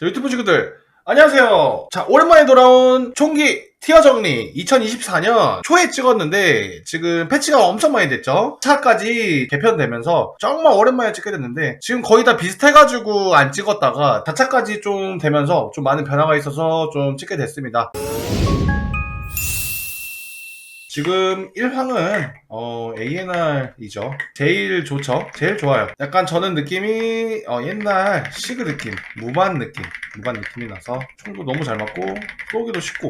자, 유튜브 친구들 안녕하세요. 자 오랜만에 돌아온 총기 티어 정리 2024년 초에 찍었는데 지금 패치가 엄청 많이 됐죠. 차까지 개편되면서 정말 오랜만에 찍게 됐는데 지금 거의 다 비슷해가지고 안 찍었다가 다차까지 좀 되면서 좀 많은 변화가 있어서 좀 찍게 됐습니다. 지금 1황은 어, ANR이죠. 제일 좋죠. 제일 좋아요. 약간 저는 느낌이 어, 옛날 시그 느낌, 무반 느낌, 무반 느낌이 나서 총도 너무 잘 맞고 쏘기도 쉽고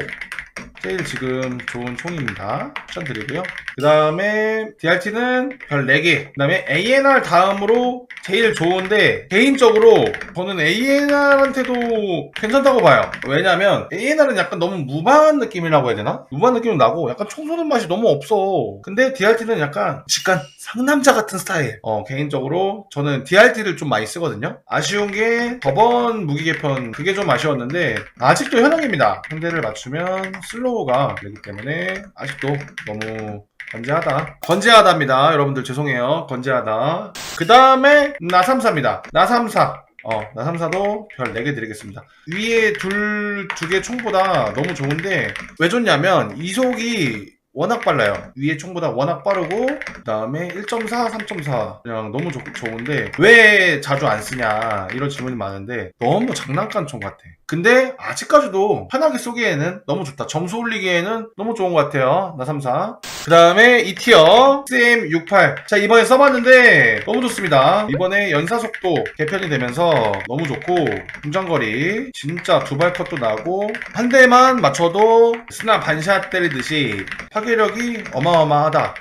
제일 지금 좋은 총입니다. 추천드리고요. 그 다음에 DRT는 별 4개. 그 다음에 ANR 다음으로 제일 좋은데 개인적으로 저는 ANR한테도 괜찮다고 봐요. 왜냐면 ANR은 약간 너무 무반 느낌이라고 해야 되나? 무반 느낌은 나고 약간 총 쏘는 맛이 너무 없어. 근데 DRT는 약간 직관 상남자 같은 스타일. 어, 개인적으로 저는 DRT를 좀 많이 쓰거든요. 아쉬운 게 저번 무기 개편 그게 좀 아쉬웠는데 아직도 현역입니다. 상대를 맞추면 슬로우 가 되기 때문에 아직도 너무 건재하다. 건재하다입니다. 여러분들 죄송해요. 건재하다. 그 다음에 나삼사입니다. 나삼사. 어, 나삼사도 별 4개 드리겠습니다. 위에 둘, 두 개 총보다 너무 좋은데, 왜 좋냐면, 이속이 워낙 빨라요. 위에 총보다 워낙 빠르고, 그 다음에 1.4, 3.4. 그냥 너무 좋, 좋은데, 왜 자주 안 쓰냐, 이런 질문이 많은데, 너무 장난감 총 같아. 근데, 아직까지도 편하게 쏘기에는 너무 좋다. 점수 올리기에는 너무 좋은 것 같아요. 나 3사. 그 다음에 2티어, CM68. 자, 이번에 써봤는데, 너무 좋습니다. 이번에 연사속도 개편이 되면서 너무 좋고, 중장거리, 진짜 두발 컷도 나고, 한 대만 맞춰도 스나 반샷 때리듯이 파괴력이 어마어마하다.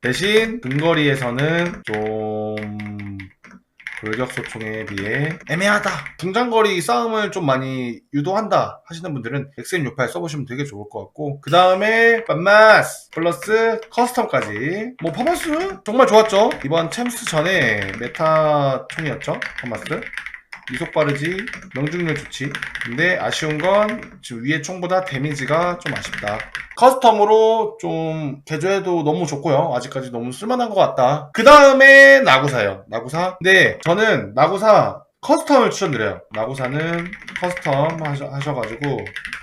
대신 근거리에서는 좀 돌격 소총에 비해 애매하다. 중장거리 싸움을 좀 많이 유도한다 하시는 분들은 XM68 써보시면 되게 좋을 것 같고 그 다음에 빰마스 플러스 커스텀까지 뭐 파마스 정말 좋았죠. 이번 챔스 전에 메타 총이었죠. 파마스. 이속 빠르지, 명중률 좋지. 근데 아쉬운 건 지금 위에 총보다 데미지가 좀 아쉽다. 커스텀으로 좀 개조해도 너무 좋고요. 아직까지 너무 쓸만한 것 같다. 그 다음에 나구사요. 나구사. 근데 저는 나구사 커스텀을 추천드려요. 나구사는 커스텀 하셔, 하셔가지고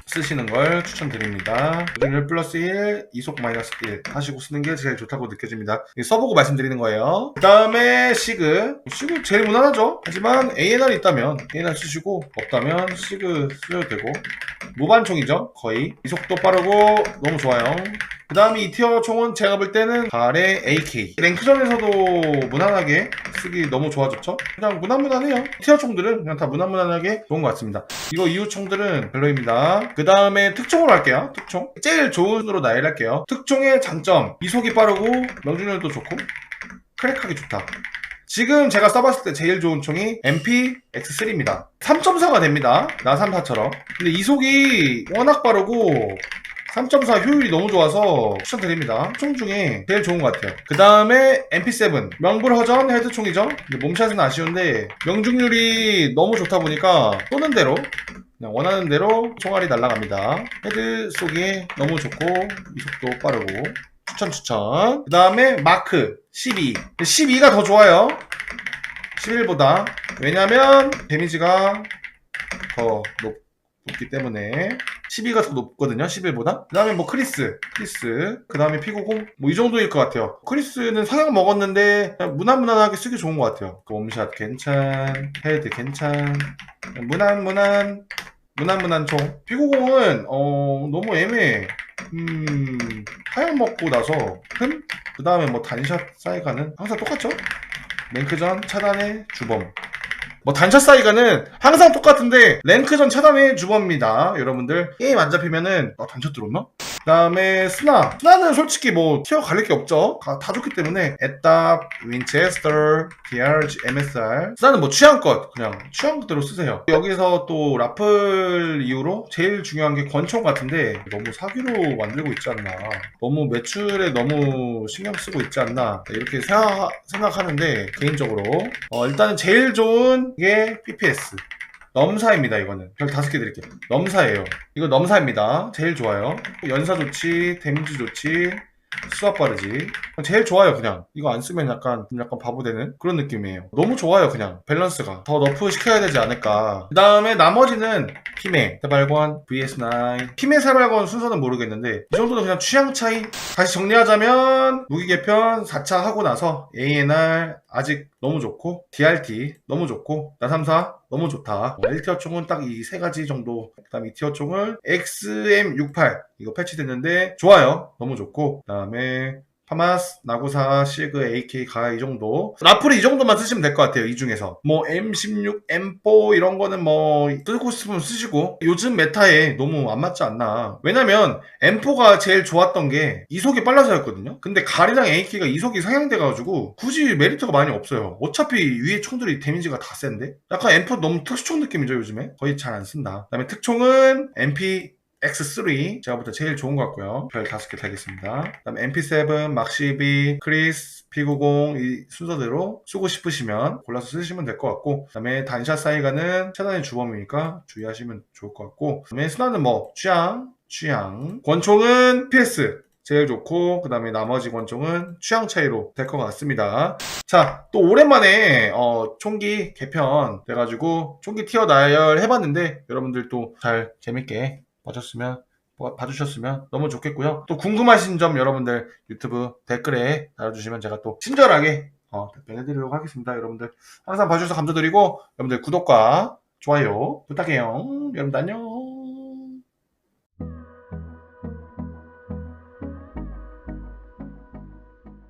쓰시는 걸 추천드립니다. 명중률 플러스 1, 이속 마이너스 1 하시고 쓰는 게 제일 좋다고 느껴집니다. 써보고 말씀드리는 거예요. 그 다음에 시그. 시그 제일 무난하죠? 하지만 ANR 있다면 ANR 쓰시고 없다면 시그 쓰셔도 되고 무반총이죠 거의 이속도 빠르고 너무 좋아요 그 다음에 이 티어 총은 제가 볼 때는 발의 AK 랭크전에서도 무난하게 쓰기 너무 좋아졌죠? 그냥 무난무난해요. 티어 총들은 그냥 다 무난무난하게 좋은 것 같습니다. 이거 이후 총들은 별로입니다. 그 다음에 특총으로 할게요. 특총. 제일 좋은 으로 나열할게요. 특총의 장점. 이속이 빠르고 명중률도 좋고 크랙하기 좋다. 지금 제가 써봤을 때 제일 좋은 총이 MP-X3입니다. 3.4가 됩니다. 나3사처럼. 근데 이속이 워낙 빠르고 3.4 효율이 너무 좋아서 추천드립니다. 총 중에 제일 좋은 것 같아요. 그 다음에 MP7 명불허전 헤드총이죠. 몸샷은 아쉬운데 명중률이 너무 좋다 보니까 쏘는 대로 그냥 원하는 대로 총알이 날아갑니다. 헤드 쏘기 너무 좋고 이 속도 빠르고 추천 추천. 그 다음에 마크 12. 12가 더 좋아요. 11보다. 왜냐면 데미지가 더 높 기 때문에 12가 더 높거든요. 11보다. 그 다음에 뭐 크리스, 크리스. 그 다음에 피고공. 뭐 이 정도일 것 같아요. 크리스는 성향 먹었는데 무난무난하게 쓰기 좋은 것 같아요. 그 옴샷 괜찮, 헤드 괜찮. 무난무난, 무난무난 총. 피고공은 어 너무 애매해. 음, 하얀 먹고 나서 흠? 그 다음에 뭐 단샷 사이가는 항상 똑같죠? 랭크전 차단의 주범. 뭐 단샷 사이가는 항상 똑같은데 랭크전 차단의 주범입니다. 여러분들 게임 안 잡히면은 어, 단샷 들었나? 그 다음에 스나. 스나는 솔직히 뭐 티어 갈릴 게 없죠. 다, 다 좋기 때문에 에답, 윈체스터, DRG, MSR. 스나는 뭐 취향껏 그냥 취향대로 쓰세요. 여기서 또 라플 이후로 제일 중요한 게 권총 같은데 너무 사기로 만들고 있지 않나. 너무 매출에 너무 신경 쓰고 있지 않나. 이렇게 생각, 생각하는데 개인적으로 어, 일단은 제일 좋은 게 PPS. 넘사입니다 이거는 별 다섯 개 드릴게요 넘사예요 이거 넘사입니다 제일 좋아요 연사 좋지 데미지 좋지 수압 빠르지. 제일 좋아요, 그냥. 이거 안 쓰면 약간, 좀 약간 바보 되는 그런 느낌이에요. 너무 좋아요, 그냥. 밸런스가. 더 너프 시켜야 되지 않을까. 그 다음에 나머지는 피메, 세발권, VS9. 피메, 세발권 순서는 모르겠는데, 이 정도는 그냥 취향 차이. 다시 정리하자면, 무기 개편 4차 하고 나서 ANR 아직 너무 좋고, DRT 너무 좋고, 나34 너무 좋다. 1티어 총은 딱 이 세 가지 정도. 그 다음 2티어 총을 XM68 이거 패치됐는데 좋아요. 너무 좋고 그 다음에 파마스, 나구사, 시그, AK, 가 이 정도. 라플이 이 정도만 쓰시면 될 것 같아요. 이 중에서. 뭐 M16, M4 이런 거는 뭐 쓰고 싶으면 쓰시고 요즘 메타에 너무 안 맞지 않나. 왜냐면 M4가 제일 좋았던 게 이속이 빨라서였거든요. 근데 가리랑 AK가 이속이 상향돼가지고 굳이 메리트가 많이 없어요. 어차피 위에 총들이 데미지가 다 센데. 약간 M4 너무 특수총 느낌이죠 요즘에. 거의 잘 안 쓴다. 그 다음에 특총은 MP X3 제가 부터 제일 좋은 것 같고요. 별 5개 달겠습니다. 그 다음 MP7, 막시2 크리스, P90 이 순서대로 쓰고 싶으시면 골라서 쓰시면 될 것 같고 그 다음에 단샷 사이가는 차단의 주범이니까 주의하시면 좋을 것 같고 그 다음에 스나는 뭐 취향, 취향 권총은 PS 제일 좋고 그 다음에 나머지 권총은 취향 차이로 될 것 같습니다. 자, 또 오랜만에 어, 총기 개편 돼가지고 총기 티어 나열 해봤는데 여러분들 또 잘 재밌게 봐줬으면 봐- 봐주셨으면 너무 좋겠고요. 또 궁금하신 점 여러분들 유튜브 댓글에 달아주시면 제가 또 친절하게 어, 답변해드리도록 하겠습니다. 여러분들 항상 봐주셔서 감사드리고 여러분들 구독과 좋아요 부탁해요. 여러분들 안녕.